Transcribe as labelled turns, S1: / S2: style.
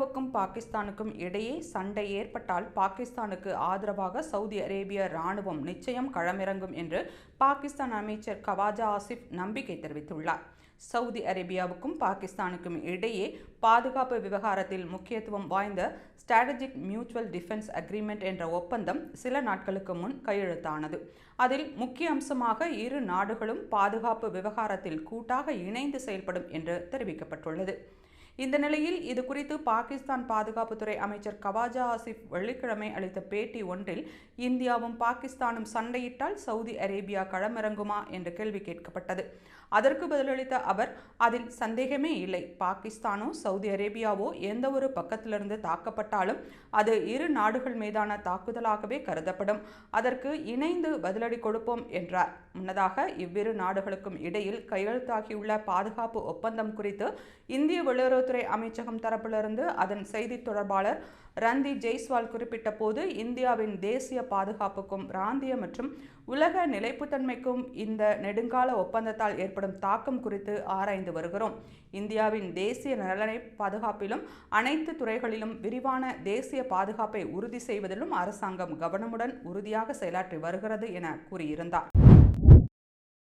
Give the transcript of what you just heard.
S1: இந்தியாவுக்கும் பாகிஸ்தானுக்கும் இடையே சண்டை ஏற்பட்டால் பாகிஸ்தானுக்கு ஆதரவாக சவுதி அரேபிய ராணுவம் நிச்சயம் களமிறங்கும் என்று பாகிஸ்தான் அமைச்சர் கவாஜா ஆசிப் நம்பிக்கை தெரிவித்துள்ளார். சவுதி அரேபியாவுக்கும் பாகிஸ்தானுக்கும் இடையே பாதுகாப்பு விவகாரத்தில் முக்கியத்துவம் வாய்ந்த ஸ்ட்ராட்டஜிக் மியூச்சுவல் டிஃபென்ஸ் அக்ரிமெண்ட் என்ற ஒப்பந்தம் சில நாட்களுக்கு முன் கையெழுத்தானது. அதில் முக்கிய அம்சமாக இரு நாடுகளும் பாதுகாப்பு விவகாரத்தில் கூட்டாக இணைந்து செயல்படும் என்று தெரிவிக்கப்பட்டுள்ளது. இந்த நிலையில் இது குறித்து பாகிஸ்தான் பாதுகாப்புத்துறை அமைச்சர் கவாஜா ஆசிப் வெள்ளிக்கிழமை அளித்த பேட்டி ஒன்றில் இந்தியாவும் பாகிஸ்தானும் சண்டையிட்டால் சவுதி அரேபியா களமிறங்குமா என்ற கேள்வி கேட்கப்பட்டது. அதற்கு பதிலளித்த அவர் அதில் சந்தேகமே இல்லை. பாகிஸ்தானோ சவுதி அரேபியாவோ எந்த ஒரு பக்கத்திலிருந்து தாக்கப்பட்டாலும் அது இரு நாடுகள் மீதான தாக்குதலாகவே கருதப்படும். அதற்கு இணைந்து பதிலடி கொடுப்போம் என்றார். முன்னதாக இவ்விரு நாடுகளுக்கும் இடையில் கையெழுத்தாகியுள்ள பாதுகாப்பு ஒப்பந்தம் குறித்து இந்திய வெளியுறவுத்துறை அமைச்சகம் தரப்பிலிருந்து அதன் செய்தி தொடர்பாளர் ரந்தி ஜெய்ஸ்வால் குறிப்பிட்ட போது இந்தியாவின் தேசிய பாதுகாப்புக்கும் பிராந்திய மற்றும் உலக நிலைப்புத்தன்மைக்கும் இந்த நெடுங்கால ஒப்பந்தத்தால் ஏற்படும் தாக்கம் குறித்து ஆராய்ந்து வருகிறோம். இந்தியாவின் தேசிய நலனை பாதுகாப்பிலும் அனைத்து துறைகளிலும் விரிவான தேசிய பாதுகாப்பை உறுதி செய்வதிலும் அரசாங்கம் கவனமுடன் உறுதியாக செயலாற்றி வருகிறது என கூறியிருந்தார்.